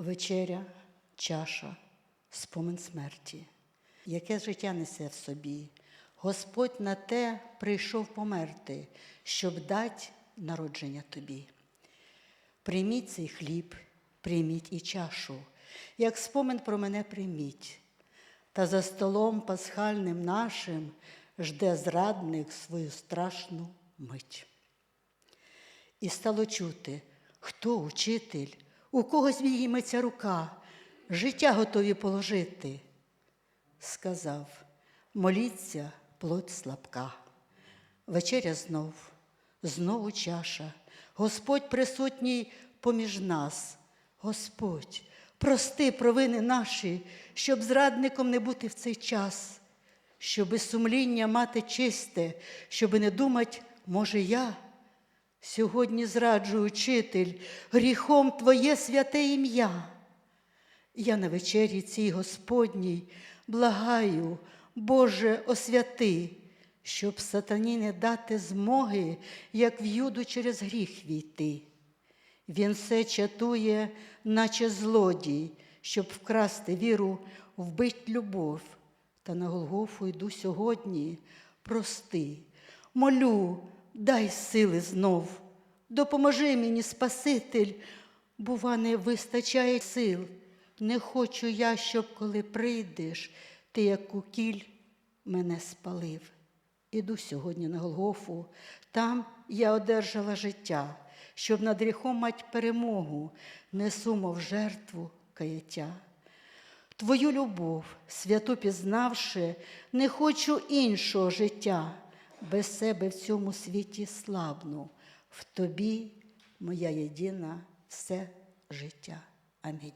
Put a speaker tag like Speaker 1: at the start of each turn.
Speaker 1: вечеря, чаша, спомин смерті. Яке життя несе в собі? Господь на те прийшов померти, щоб дати народження тобі. Прийміть цей хліб, прийміть і чашу, як спомин про мене прийміть. Та за столом пасхальним нашим жде зрадник свою страшну мить. І стало чути, хто учитель, у когось відійметься рука, життя готові положити. Сказав, моліться, плоть слабка. Вечеря знов, знову чаша. Господь присутній поміж нас. Господь, прости провини наші, щоб зрадником не бути в цей час, щоби сумління мати чисте, щоби не думать, може, я. Сьогодні зраджую, учитель, гріхом Твоє святе ім'я. Я на вечері цій Господній благаю, Боже, освяти, щоб сатані не дати змоги, як в юду через гріх війти. Він все чатує, наче злодій, щоб вкрасти віру, вбить любов. Та на Голгофу йду сьогодні, прости, молю, дай сили знов. Допоможи мені, Спаситель, бува, не вистачає сил. Не хочу я, щоб коли прийдеш, ти, як кукіль, мене спалив. Іду сьогодні на Голгофу, там я одержала життя, щоб над гріхом мать перемогу, несу, мов жертву каяття. Твою любов, святу пізнавши, не хочу іншого життя, без себе в цьому світі слабну, в тобі моя єдина все життя. Амінь.